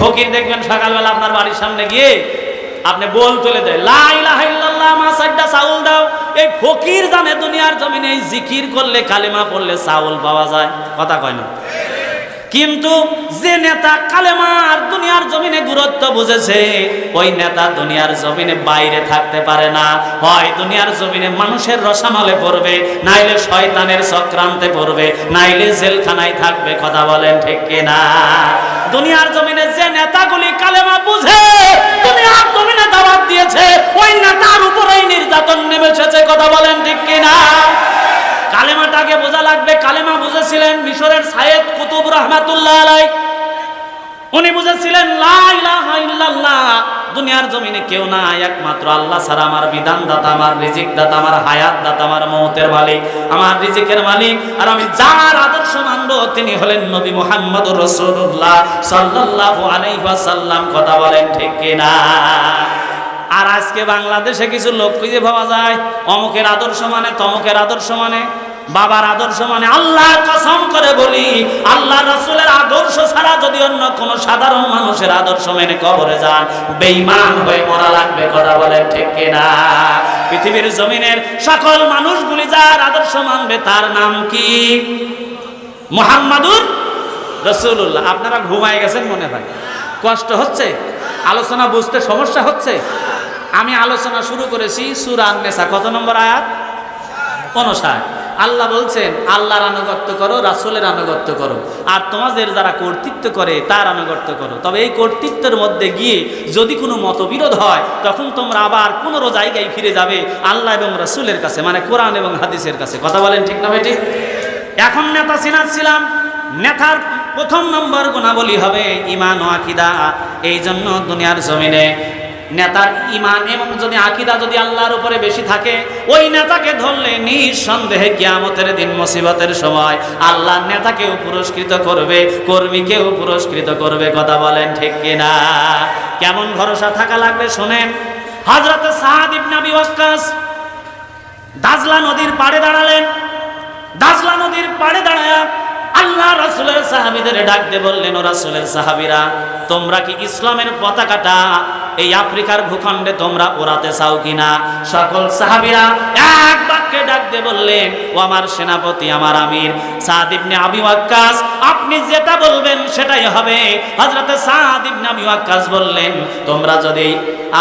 ফকির দেখবেন সকালবেলা আপনার বাড়ির সামনে গিয়ে আপনি বল তুলে দেয় চাউল দাও। এই ফকির জানে দুনিয়ার জমিনে এই জিকির করলে, কালিমা পড়লে চাউল পাওয়া যায়। কথা কয় না। কিন্তু যে নেতা কালেমার দুনিয়ার জমিনে গুরুত্ব বুঝেছে, ওই নেতা দুনিয়ার জমিনে বাইরে থাকতে পারে না। হয় দুনিয়ার জমিনে মানুষের রসামলে পড়বে, নাইলে শয়তানের চক্রান্তে পড়বে, নাইলে জেলখানায় থাকবে, কথা বলেন ঠিক কিনা? দুনিয়ার জমিনে যে নেতাগুলি কালেমা বুঝে, দুনিয়ার জমিনে দাওয়াত মিশরের সায়েদ কুতুব রহমাতুল্লাহ আলাই উনি বুঝেছিলেন, লা ইলাহা ইল্লাল্লাহ, দুনিয়ার জমিনে কেউ না একমাত্র আল্লাহ ছাড়া আমার বিধান দাতা আমার রিজিক দাতা আমার হায়াত দাতা আমার মৌতের মালিক, আমার রিজিকের মালিক, আর আমি যার আদর্শ মানব, তিনি হলেন নবী মুহাম্মদ রসুল্লাহ সাল্লাল্লাহু আলাইহি ওয়াসাল্লাম। কথা বলেন ঠিক কিনা? আর আজকে বাংলাদেশে কিছু লোক খুঁজে পাওয়া যায়, অমুকের আদর্শ মানে তমুকের আদর্শ মানে বাবার আদর্শ মানে আল্লাহ কসম করে বলি, আল্লাহ রাসূলের আদর্শ ছাড়া যদি অন্য কোন সাধারণ মানুষের আদর্শ মেনে কবরে যান বেইমান হয়ে মরা লাগবে, কথা বলেন ঠিক কিনা? পৃথিবীর জমিনের সকল মানুষগুলি যার আদর্শ মানবে, তার নাম কি? মুহাম্মাদুর রসুল্লাহ আপনারা ঘুমায় গেছেন মনে হয়। কষ্ট হচ্ছে? আলোচনা বুঝতে সমস্যা হচ্ছে? আমি আলোচনা শুরু করেছি সুরান নেশা কত নম্বর আয়াত? অনুসার আল্লাহ বলছেন, আল্লাহর আনুগত্য করো, রাসূলের আনুগত্য করো। আর তোমাদের যারা কর্তৃত্ব করে, তার আনুগত্য করো। তবে এই কর্তৃত্বের মধ্যে গিয়ে যদি কোনো মতবিরোধ হয়, তখন তোমরা আবার পনেরো জায়গায় ফিরে যাবে আল্লাহ এবং রাসূলের কাছে মানে কোরআন এবং হাদিসের কাছে। কথা বলেন ঠিক না বেটি এখন নেতা সিনাচ্ছিলাম নেতার প্রথম নম্বর গুণাবলী হবে ইমান ও আকিদা। এই জন্য দুনিয়ার জমিনে নেতার ইমান এবং যদি আকিদা যদি আল্লাহর উপরে বেশি থাকে, ওই নেতাকে ধরলে নিঃসন্দেহে কিয়ামতের দিন মুসিবতের সময় আল্লাহ নেতাকেও পুরস্কৃত করবে, কর্মীকেও পুরস্কৃত করবে, কথা বলেন ঠিক কিনা? কেমন ভরসা থাকা লাগবে শোনেন হজরত সাহাদ ইবনে আবি ওয়াক্কাস দাজলা নদীর পাড়ে দাঁড়ালেন, দাজলা নদীর পাড়ে দাঁড়ায় আল্লাহ রাসূলের সাহাবিদের ডাক দিয়ে বললেন, ও রাসূলের সাহাবীরা, তোমরা কি ইসলামের পতাকাটা এই আফ্রিকার ভূখণ্ডে তোমরা ওড়াতে চাও কিনা? সকল সাহাবিরা এক বাক্যে ডাক দিয়ে বললেন, ও আমার সেনাপতি, আমার আমির, সাদ ইবনে আবি ওয়াক্কাস, আপনি যেটা বলবেন সেটাই হবে। হযরতে সাদ ইবনে আবি ওয়াক্কাস বললেন, তোমরা যদি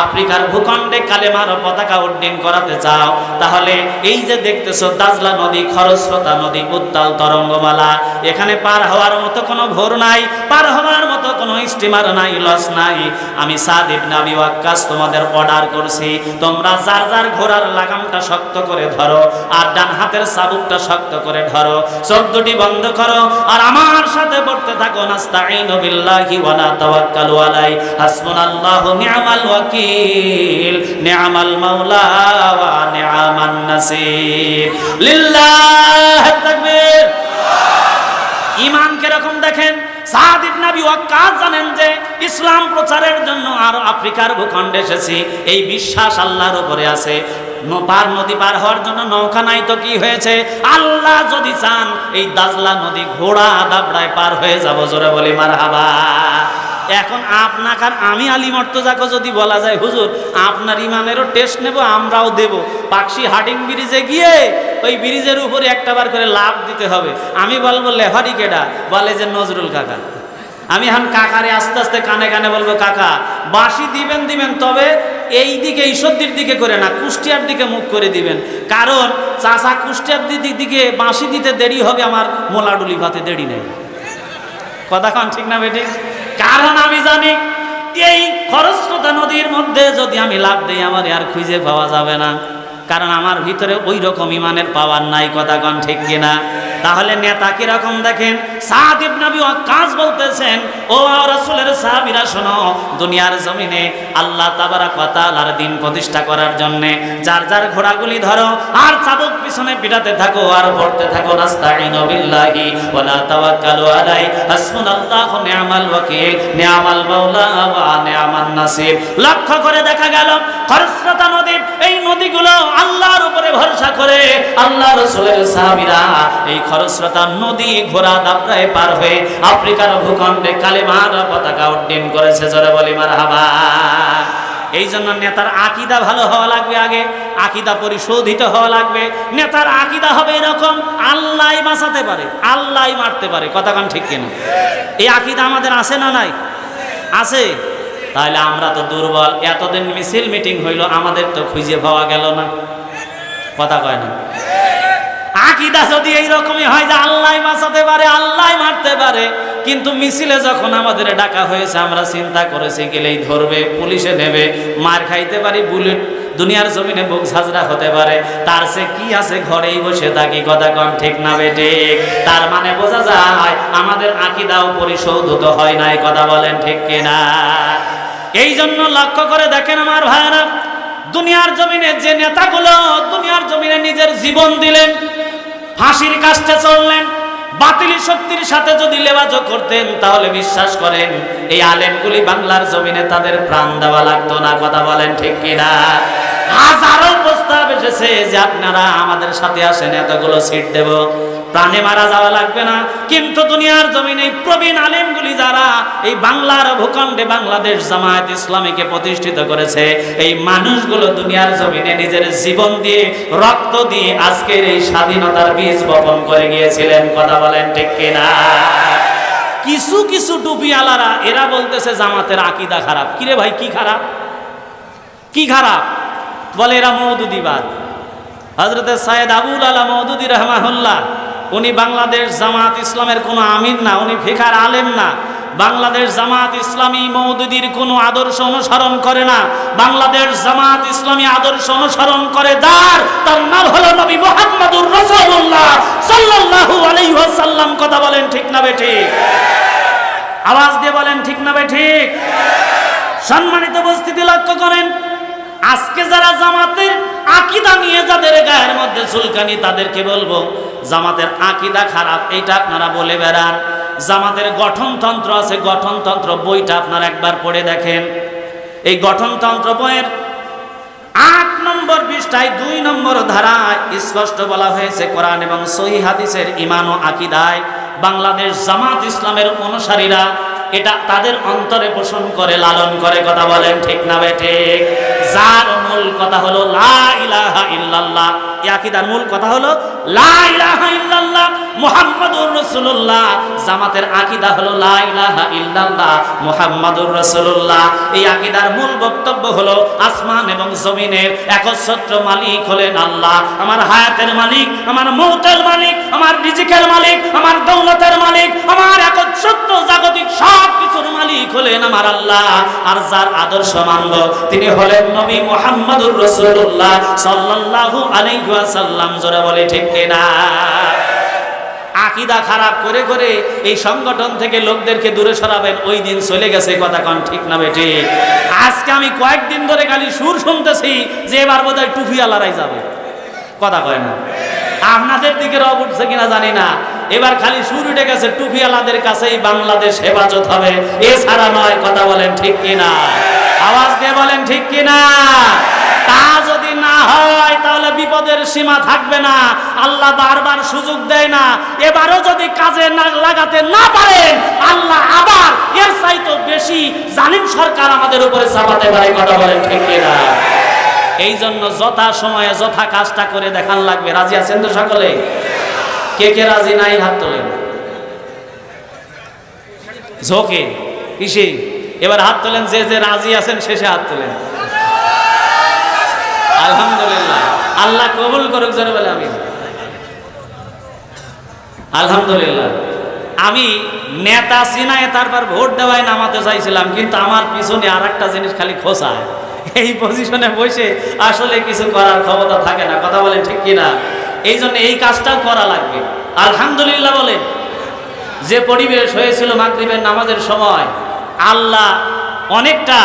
আফ্রিকার ভূখণ্ডে কালেমার পতাকা উড্ডীন করাতে চাও, তাহলে এই যে দেখতেছো দাজলা নদী, খরস্রোতা নদী, উত্তাল তরঙ্গমালা এখানে পার হওয়ার মতো কোনো ভোর নাই, পার হওয়ার মতো কোনো স্টিমার নাই লস নাই। আমি সাদ ইবনে আবি ওয়াক্কাস তোমাদের অর্ডার করছি, তোমরা যার যার ঘোড়ার লাগামটা শক্ত করে ধরো, আর ডান হাতের চাবুকটা শক্ত করে ধরো চোখ দুটি বন্ধ করো, আর আমার সাথে পড়তে থাকো, নাস্তাঈনু বিল্লাহি ওয়া লা তাওয়াক্কালু আলাই হাসবুনাল্লাহু নি'মাল ওয়াকিল নি'মাল মাওলা ওয়া নি'মান নাসির। লিল্লাহ তাকবীর। ইমান কীরকম দেখেন? সাদ ইবনে আবি জানেন যে ইসলাম প্রচারের জন্য আর আফ্রিকার ভূখণ্ড এসেছি। এই বিশ্বাস আল্লাহর উপরে আছে। পার নদী পার হওয়ার জন্য নৌকা নাই তো কি হয়েছে? আল্লাহ যদি চান, এই দাজলা নদী ঘোড়া দাবড়ায় পার হয়ে যাব। জোরে বলি মার হাবা এখন আপনাকে আর আমি আলী মর্তজাকে যদি বলা যায়, হুজুর, আপনার ইমানেরও টেস্ট নেব, আমরাও দেব। পাকশি হাডিং ব্রিজে গিয়ে ওই ব্রিজের উপরে একটা বার করে লাভ দিতে হবে। আমি বলব, লেহারি কেডা? বলে যে, নজরুল কাকা। আমি এখন কাকারে আস্তে আস্তে কানে কানে বলব, কাকা, বাঁশি দিবেন দিবেন, তবে এই দিকে, ঈশ্বরদীর দিকে করে না, কুষ্টিয়ার দিকে মুখ করে দিবেন। কারণ চাষা কুষ্টিয়ার দিকে বাঁশি দিতে দেরি হবে, আমার মোলাডুলি ভাতে দেরি নেই। কথা কন ঠিক না বেটি কারণ আমি জানি, এই খরস্রোতা নদীর মধ্যে যদি আমি লাভ দিই, আমার আর খুঁজে পাওয়া যাবে না। কারণ আমার ভিতরে ওই রকম ইমানের পাওয়ার নাই, কথা কন ঠিক কিনা? তাহলে নেতা কীরকম দেখেন? ইবনে আবি ওয়াক্কাস বলতেছেন, ও রাসূলের সাহাবীরা শোনো, দুনিয়ার জমিনে আল্লাহ তাবারাক ওয়া তাআলার দিন প্রতিষ্ঠা করার জন্য যার যার ঘোড়াগুলি ধরো আর চাবুক পিছনে পিটাতে থাকো আর পড়তে থাকো। নাস্তাঈনু বিল্লাহি ওয়া তাওয়াক্কালু আলাই ওয়াকিল। মাওলা ওয়া নাসির। লক্ষ্য করে দেখা গেল, খরস্রোতা নদী, এই নদীগুলো আল্লাহর উপরে ভরসা করে আল্লাহ রসুলের সাহাবিরা এই খরস্রোতা নদী ঘোড়া দাপড়ায় পার হয়ে আফ্রিকার ভূখণ্ডে কালেমার পতাকা উড্ডীন করেছে, জোরে বলি মার হাবা এই জন্য নেতার আকিদা ভালো হওয়া লাগবে আগে, আকিদা পরিশোধিত হওয়া লাগবে। নেতার আকিদা হবে এরকম, আল্লাহ বাঁচাতে পারে, আল্লাহ মারতে পারে। কথা কান ঠিক কিনা? এই আকিদা আমাদের আছে না নাই? আছে? তাহলে আমরা তো দুর্বল, এতদিন মিছিল মিটিং হইল, আমাদের তো খুঁজে পাওয়া গেল না। কথা কয় না? আকিদা যদি এইরকমই হয় যে আল্লাহ বাঁচাতে পারে, আল্লাহ মারতে পারে, কিন্তু মিছিলে যখন আমাদের ডাকা হয়েছে, আমরা চিন্তা করেছি গেলেই ধরবে, পুলিশে নেবে, মার খাইতে পারি, বুলেট, দুনিয়ার জমিনে বুক ঝাঁঝরা হতে পারে। তার সে কি আছে ঘরেই বসে থাকি, কথা কম ঠিক না বেটে তার মানে বোঝা যায়, আমাদের আকিদাও পরিশোধিত হয় নাই কথা বলেন ঠিক কিনা? এই জন্য লক্ষ্য করে দেখেন আমার ভাইরা দুনিয়ার জমিনে যে নেতাগুলো, দুনিয়ার জমিনে নিজের জীবন দিলেন ফাঁসির কাজটা চললেন। বাতিল শক্তির সাথে যদি লেবাজো করতেন, তাহলে বিশ্বাস করেন, এই আলেমগুলি বাংলার জমিনে তাদের প্রাণ দেওয়া লাগতো না, কথা বলেন ঠিক কিনা? হাজারো প্রস্তাব এসেছে যে আপনারা আমাদের সাথে আসেন, এতগুলো সিট দেব। প্রাণে মারা যাওয়া লাগবে না। কিন্তু দুনিয়ার জমিনে প্রবীণ আলেমগুলি যারা এই বাংলার ভূখণ্ডে বাংলাদেশ জামায়াত ইসলামীকে প্রতিষ্ঠিত করেছে, এই মানুষগুলো দুনিয়ার জমিনে নিজের জীবন দিয়ে, রক্ত দিয়ে আজকের এই স্বাধীনতার বীজ বপন করে গিয়েছিলেন। কথা বলেন ঠিক কিনা? কিছু কিছু টুপিওয়ালারা এরা বলতেছে, জামাতের আকিদা খারাপ। কিরে ভাই, কি খারাপ? কি খারাপ? বলে, এরা মৌদুদিবাদ হজরত সাইদ আবুল আলা মৌদুদি রহমাহুল্লাহ উনি বাংলাদেশ জামাত ইসলামের কোনো আমির না, উনি ফিকার আলেম না। বাংলাদেশ জামাত ইসলামী মৌদুদির কোনো আদর্শ অনুসরণ করে না। বাংলাদেশ জামাত ইসলামী আদর্শ অনুসরণ করে যার, তার নাম হলো নবী মোহাম্মদুর রসুল্লাহ সাল্লাল্লাহু আলাইহি ওয়াসাল্লাম, কথা বলেন ঠিক না বেঠি আওয়াজ দিয়ে বলেন ঠিক না বেঠিক সম্মানিত উপস্থিতি লক্ষ্য করেন, আজকে যারা জামাতের আকিদা নিয়ে যাদের গায়ের মধ্যে চুলকানি, তাদেরকে বলব, জামাতের আকিদা খারাপ, এইটা আপনারা বলে বেড়ান। জামাতের গঠনতন্ত্র আছে, গঠনতন্ত্র বইটা আপনারা একবার পড়ে দেখেন। এই গঠনতন্ত্র বইয়ের আট নম্বর পৃষ্ঠায়, দুই নম্বর ধারায় স্পষ্ট বলা হয়েছে কোরআন এবং সহি হাদিসের ইমান ও আকিদায় বাংলাদেশ জামাত ইসলামের অনুসারীরা এটা তাদের অন্তরে পোষণ করে, লালন করে, কথা বলেন ঠিক না ঠিক। যার মূল কথা হলো, লা ইলাহা ইল্লাল্লাহ। ইয়াকিদার মূল কথা হলো জমিনের একচ্ছত্র মালিক আমার আমার মালিক, আমার দৌলতের মালিক, আমার একচ্ছত্র জাগতিক মালিক হলেন আমার আল্লাহ। আর যার আদর্শ মানব, তিনি হলেন নবী মুহাম্মাদুর সাল্লাল্লাহু আলাইহি ওয়াসাল্লাম, জোরে বলে ঠিক কিনা আকিদা খারাপ করে করে এই সংগঠন থেকে লোকদেরকে দূরে সরাবেন, ওই দিন চলে গেছে কথা কন ঠিক না বেটি? আজকে আমি কয়েকদিন ধরে খালি সুর শুনতেছি যে এবার বোধ হয় টুফিওয়ালারাই যাবে। কথা কয় না। আপনাদের দিকে রব উঠছে কিনা জানি না। এবার খালি সুর উঠে গেছে টুফিওয়ালাদের কাছেই বাংলাদেশ হেফাজত হবে। এছাড়া নয়, কথা বলেন ঠিক কিনা? আওয়াজ দিয়ে বলেন ঠিক কিনা? তা যদি না হয়, তাহলে বিপদের সীমা থাকবে না। আল্লাহ বারবার সুযোগ দেয় না। এবারও যদি কাজে না লাগাতে না পারেন, আল্লাহ আবার এর চাইতো বেশি জালিম সরকার আমাদের উপরে চাপাতে পারে। কথা বলেন ঠিক কিনা? এই জন্য যথা সময়ে যথা কাজটা করে দেখান লাগবে। রাজি আছেন তো সকলে? কে কে রাজি নাই হাত তোলেন? ঝোঁকে কিসে এবার হাত তোলেন, যে যে রাজি আছেন শেষে হাত তোলেন। আলহামদুলিল্লাহ। আল্লাহ কবুল করুক জোরে বলে আমি আলহামদুলিল্লাহ। আমি নেতা, সিনায়, তারপর ভোট দেওয়ায় নামাতে চাইছিলাম, কিন্তু আমার পিছনে আর একটা জিনিস খালি খোসায় এই পজিশনে বসে আসলে কিছু করার ক্ষমতা থাকে না। কথা বলেন ঠিক কিনা? এই জন্য এই কাজটাও করা লাগবে। আলহামদুলিল্লাহ বলেন, যে পরিবেশ হয়েছিল মাগরিবের নামাজের সময়, আল্লাহ অনেকটা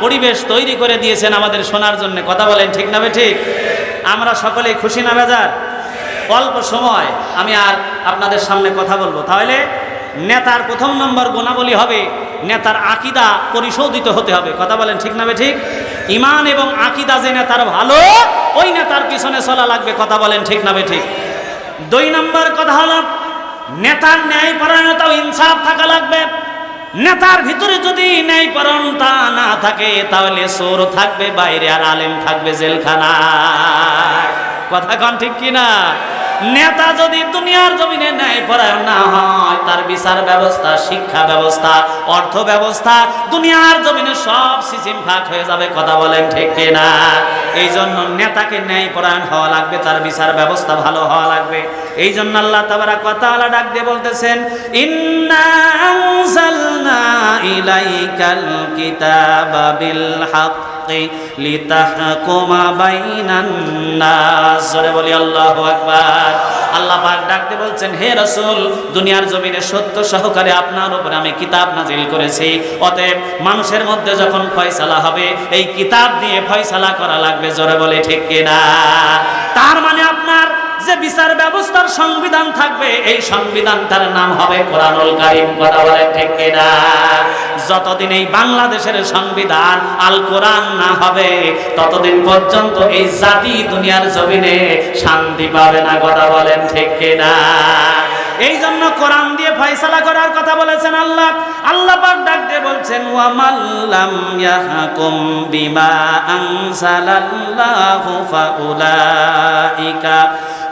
পরিবেশ তৈরি করে দিয়েছেন আমাদের শোনার জন্য। কথা বলেন, ঠিক না ঠিক? আমরা সকলেই খুশি না বেজার? অল্প সময়, আমি আর আপনাদের সামনে কথা বলব। তাহলে নেতার প্রথম নম্বর গুণাবলী হবে, নেতার আকিদা পরিশোধিত হতে হবে। কথা বলেন, ঠিক না ঠিক? ইমান এবং আকিদা যে নেতার ভালো, ওই নেতার পিছনে চলা লাগবে। কথা বলেন, ঠিক না ঠিক? দুই নম্বর কথা হলো, নেতার ন্যায় পরায়ণতা ইনসাফ থাকা লাগবে। নেতার ভিতরে যদি থাকে তাহলে সোর থাকবে বাইরে আর আলেম থাকবে জেলখানা কথা কন ঠিক কিনা? নেতা যদি দুনিয়ার জমিনে ন্যায় পরায়ণ না হয়, তার বিচার ব্যবস্থা, শিক্ষা ব্যবস্থা, অর্থ ব্যবস্থা, দুনিয়ার জমিনে সব সিসিম ফাঁক হয়ে যাবে, কথা বলেন ঠিক কিনা? এই জন্য নেতাকে ন্যায় পরায়ণ হওয়া লাগবে, তার বিচার ব্যবস্থা ভালো হওয়া লাগবে। এই জন্য আল্লাহ তাবারা কথা ডাক দিয়ে বলতেছেন, ইন্না ইলাইকাল কিতাবা বিল লিতাহকুমা বাইনান নাস। বলি, আল্লাহু আকবার। আল্লাহ পাক ডাকতে বলছেন, হে রসুল, দুনিয়ার জমিনে সত্য সহকারে আপনার উপরে আমি কিতাব নাজিল করেছি। অতএব মানুষের মধ্যে যখন ফয়সালা হবে, এই কিতাব দিয়ে ফয়সালা করা লাগবে, জোরে বলে ঠিক কিনা? তার মানে আপনার যে বিচার ব্যবস্থার সংবিধান থাকবে, এই সংবিধানটার নাম হবে কোরআনুল কারিম। কথা বলেন ঠিক কিনা? যতদিন এই বাংলাদেশের সংবিধান আল কোরআন না হবে, ততদিন পর্যন্ত এই জাতি দুনিয়ার জমিনে শান্তি পাবে না। কথা বলেন ঠিক কিনা? এই জন্য কোরআন দিয়ে ফয়সালা করার কথা বলেছেন আল্লাহ। আল্লাহ পাক ডাক দিয়ে বলছেন, ওয়া মাল্লাম ইয়াহকুম বিমা আনসালাল্লাহু ফাউলাইকা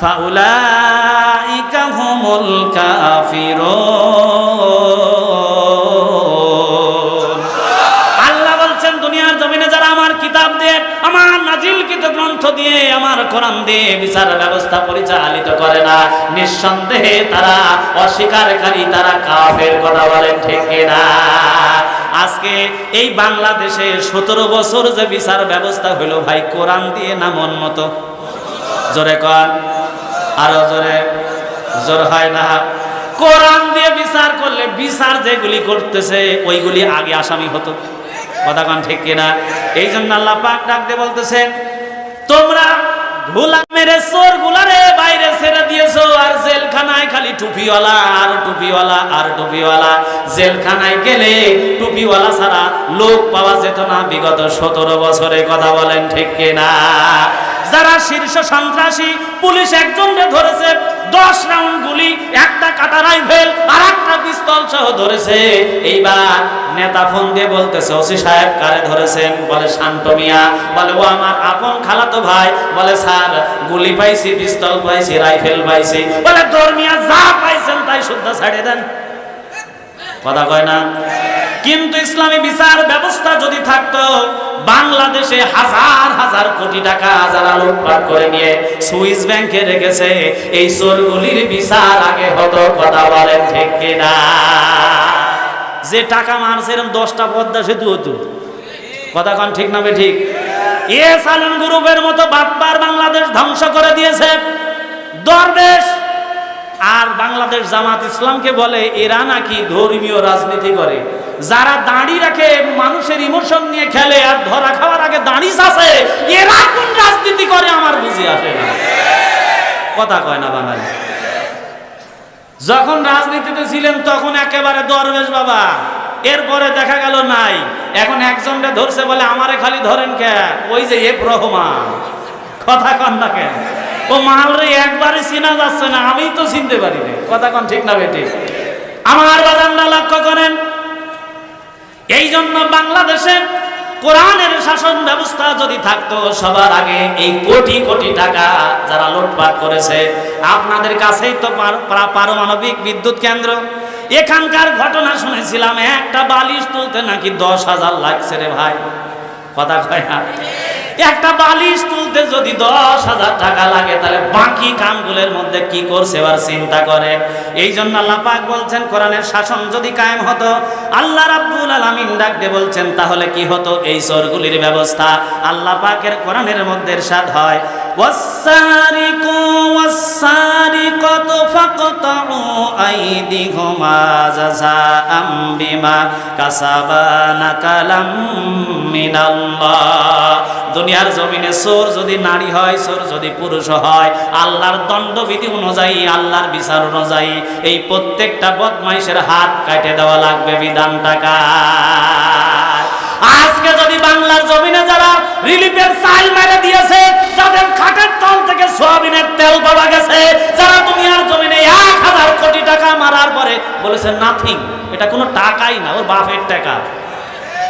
ফাউলাইকা হুমুল কাফিরুন। আল্লাহ বলছেন, দুনিয়ার জমিনে যারা আমার কিতাব দিয়ে, আমার নাজিলকৃত গ্রন্থ দিয়ে, আমার কোরআন দিয়ে বিচার ব্যবস্থা পরিচালিত করে না, নিঃসন্দেহে তারা অস্বীকারী, তারা কাফের কথা বলেন, ঠিক না আজকে এই বাংলাদেশে সতেরো বছর যে বিচার ব্যবস্থা হলো, ভাই, কোরআন দিয়ে না মন মতো? জোরে কন। আরও জোরে, জোর হয় না। কোরআন দিয়ে বিচার করলে বিচার যেগুলি করতেছে, ওইগুলি আগে আসামি হতো। কথা কন ঠিক কিনা? এই জন্য আল্লাহ পাক ডাক দিয়ে বলতেছেন, তোমরা ভুলা মেরে চোর গুলারে বাইরে ছেড়ে দিয়েছ, আর জেলখানায় খালি টুপিওয়ালা, আর টুপিওয়ালা আর টুপিওয়ালা। জেলখানায় গেলে টুপিওয়ালা ছাড়া লোক পাওয়া যেত না, বিগত সতেরো বছরে কথা বলেন ঠিক কিনা? যারা শীর্ষ সন্ত্রাসী, পুলিশ একজনকে ধরেছে, দশ রাউন্ড গুলি, একটা কাটা রাইফেল আর একটা পিস্তল সহ ধরেছে। এইবার নেতা ফোন দিয়ে বলতেছে, ওসি সাহেব, কারে ধরেছেন? বলে, শান্ত মিয়া। বলে, ও আমার আপন খালাতো ভাই। বলে, স্যার, গুলি পাইছি, পিস্তল পাইছি, রাইফেল পাইছি। বলে, তোর মিয়া যা পাইছেন তাই শুদ্ধ ছাড়ে দেন। কথা কয় না? কিন্তু ইসলামী বিচার ব্যবস্থা যদি থাকতো বাংলাদেশে হাজার হাজার কোটি টাকা যারা লুটপাট করে নিয়ে সুইস ব্যাংকে রেখেছে, এই চোরগুলির বিচার আগে হতো, কথা বলেন ঠিক কিনা? যে টাকা এরকম দশটা পদ্মা সেতু হতো। কথা কন ঠিক না ঠিক এ সালন গ্রুপের মতো বাটপার বাংলাদেশ ধ্বংস করে দিয়েছে। দরবেশ! আর বাংলাদেশ জামাত ইসলামকে বলে, এরা নাকি ধর্মীয় রাজনীতি করে। যারা দাড়ি রাখে, মানুষের ইমোশন নিয়ে খেলে আর ধরা খাওয়ার আগে দাড়ি চাষে এরা কোন রাজনীতি করে আমার বুঝে আসে না। কথা কয় না বাঙালি। যখন রাজনীতিতে ছিলেন, তখন একেবারে দরবেশ বাবা। এরপরে দেখা গেল, নাই। এখন একজনকে ধরছে বলে, আমারে খালি ধরেন কে? ওই যে এফ রহমান কথা কন না কেন? ও মালরে একবারে চিনা যাচ্ছে না আমি তো চিনতে পারি না কথা কন ঠিক না বেটি? আমার বাজানরা লক্ষ্য করেন এই জন্য বাংলাদেশে কোরআনের শাসন ব্যবস্থা যদি থাকতো, সবার আগে এই কোটি কোটি টাকা যারা লুটপাট করেছে, আপনাদের কাছেই তো পার- পার- পারমাণবিক বিদ্যুৎ কেন্দ্র। এখানকার ঘটনা শুনেছিলাম, একটা বালিশ তুলতে নাকি দশ হাজার লাগছে রে ভাই। কথা কয় না? একটা বালিশ তুলতে যদি দশ হাজার টাকা লাগে, তাহলে বাকি কামগুলোর মধ্যে কি করছে এবার চিন্তা করে? এই জন্য আল্লাহ পাক বলছেন, কোরআনের শাসন যদি কায়েম হতো, আল্লাহ রাব্বুল আলামিন ডাকতে বলছেন, তাহলে কি হতো? এই চোরগুলির ব্যবস্থা আল্লাহ পাকের কোরআনের মধ্যে সাদ হয়। والسارق والسارقة فاقطعوا أيديهما جزاء بما كسبا نكالا من الله দুনিয়ার জমিনে চোর যদি নারী হয় চোর যদি পুরুষ হয় আল্লাহর দণ্ডবিধি অনুযায়ী আল্লাহর বিচার অনুযায়ী এই প্রত্যেকটা বদমাইশের হাত কাটে দেওয়া লাগবে বিধান টাকা আজকে যদি বাংলার জমিনে যারা রিলিফের চাল মেরে দিয়েছে, যাদের খাটের তল থেকে সোয়াবিনের তেল পাওয়া গেছে, যারা দুনিয়ার জমিনে এক হাজার কোটি টাকা মারার পরে বলেছে নাথিং এটা কোনো টাকাই না, ওর বাপের টাকা।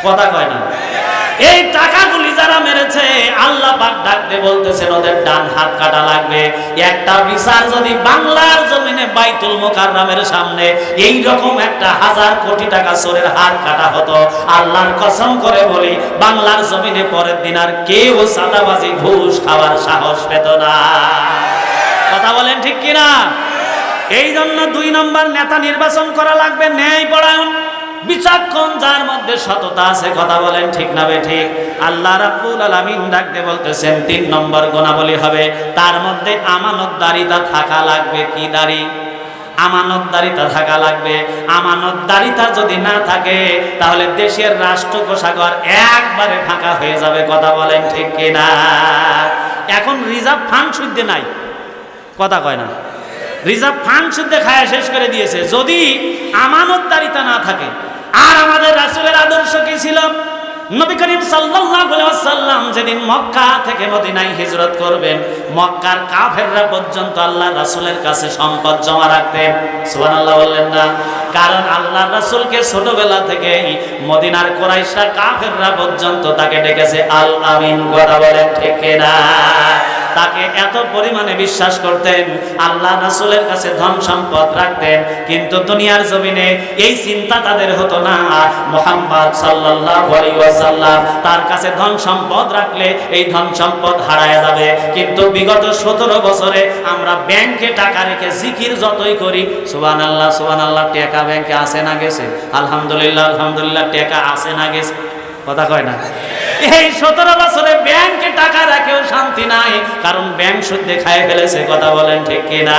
কথা কয় না। এই টাকাগুলি যারা মেরেছে, আল্লাহ পাক ডাকতে বলতেছেন, ওদের ডান হাত কাটা লাগবে। একটা বিচার যদি বাংলার জমিনে বাইতুল মোকাররমের সামনে এই রকম একটা হাজার কোটি টাকা চোরের হাত কাটা হতো, আল্লাহর কসম করে বলি, বাংলার জমিনে পরের দিন আর কেউ সাদাবাজি ঘুষ খাওয়ার সাহস পেত না। কথা বলেন ঠিক কিনা? এই জন্য দুই নম্বর নেতা নির্বাচন করা লাগবে ন্যায় পরায়ণ বিচক্ষণ যার মধ্যে সততা আছে কথা বলেন ঠিক না ঠিক? আল্লাহ রাব্বুল আলামিন ডাকতে বলতেছেন, তিন নম্বর গুণাবলী হবে, তার মধ্যে আমানতদারিতা থাকা লাগবে কি দাড়ি? আমানতদারিতা থাকা লাগবে। আমানতদারিতা যদি না থাকে, তাহলে দেশের রাষ্ট্র একবারে ফাঁকা হয়ে যাবে, কথা বলেন ঠিক কিনা? এখন রিজার্ভ ফান্ড শুদ্ধে নাই, কথা কয় না। রিজার্ভ ফান্ড শুদ্ধে খায়া শেষ করে দিয়েছে। যদি আমানতদারিতা না থাকে, আর আমাদের রাসূলের আদর্শ কি ছিল? নবী করিম ওয়াসাল্লাম যেদিন মক্কা থেকে মদিনায় হিজরত করবেন, মক্কার কাফেররা পর্যন্ত আল্লাহ রাসূলের কাছে সম্পদ জমা রাখতেন। সুবহানাল্লাহ বললেন না। কারণ আল্লাহ রাসূলকে ছোটবেলা থেকেই মদিনার কোরাইশরা কাফেররা পর্যন্ত তাকে ডেকেছে। আল আমিন, কথা বলেন ঠিক কিনা? তাকে এত পরিমাণে বিশ্বাস করতেন, আল্লাহ রাসূলের কাছে ধন সম্পদ রাখতেন, কিন্তু দুনিয়ার জমিনে এই চিন্তা তাদের হতো না। মোহাম্মদ আলাইহি তার কাছে ধন সম্পদ রাখলে এই ধন সম্পদ হারায় যাবে। কিন্তু বিগত 17 বছরে আমরা ব্যাংকে টাকা রেখে জিকির যতই করি, সুবহানাল্লাহ সুবহানাল্লাহ, টাকা ব্যাংকে আসে না গেছে? আলহামদুলিল্লাহ আলহামদুলিল্লাহ, টাকা আসে না গেছে? কথা কয় না? এই সতেরো বছরে ব্যাংকে টাকা রাখেও শান্তি নাই, কারণ ব্যাংক সুদে খায় ফেলেছে, কথা বলেন ঠিক কিনা?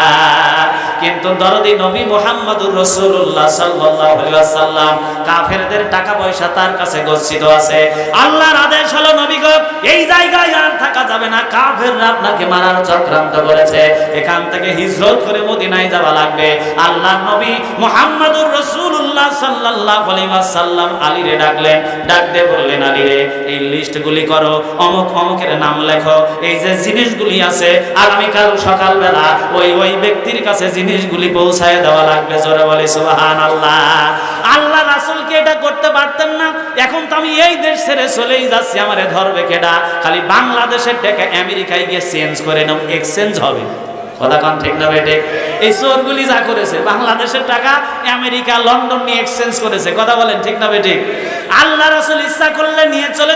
কিন্তু দরদি নবী মোহাম্মদুর রসুল্লাহ সাল্লাম কাফেরদের টাকা পয়সা তার কাছে গচ্ছিত আছে। আল্লাহর আদেশ হলো, নবী গো, এই জায়গায় আর থাকা যাবে না, কাফেররা আপনাকে মারার চক্রান্ত করেছে, এখান থেকে হিজরত করে মদিনায় যাওয়া লাগবে। আল্লাহ নবী মোহাম্মদুর রসুল্লাহ সাল্লাহ আলীরে ডাকলেন ডাক দিয়ে বললেন, আলীরে, এই লিস্টগুলি করো, অমুক অমুকের নাম লেখো। এই যে জিনিসগুলি আছে, আগামীকাল সকালবেলা ওই ওই ব্যক্তির কাছে জিনিসগুলি পৌঁছায় দেওয়া লাগবে। জোরে বলি সুবাহান আল্লাহ আল্লাহ রাসুলকে এটা করতে পারতেন না। এখন তো আমি এই দেশ ছেড়ে চলেই যাচ্ছি, আমারে ধরবে কেডা? খালি বাংলাদেশের টাকা আমেরিকায় গিয়ে চেঞ্জ করে নাও এক্সচেঞ্জ হবে। কথা কন ঠিক না বেটে এই চোরগুলি যা করেছে, বাংলাদেশের টাকা আমেরিকা, লন্ডন নিয়ে এক্সচেঞ্জ করেছে। কথা বলেন ঠিক না বেটে আল্লাহ রাসুল ইচ্ছা করলে নিয়ে চলে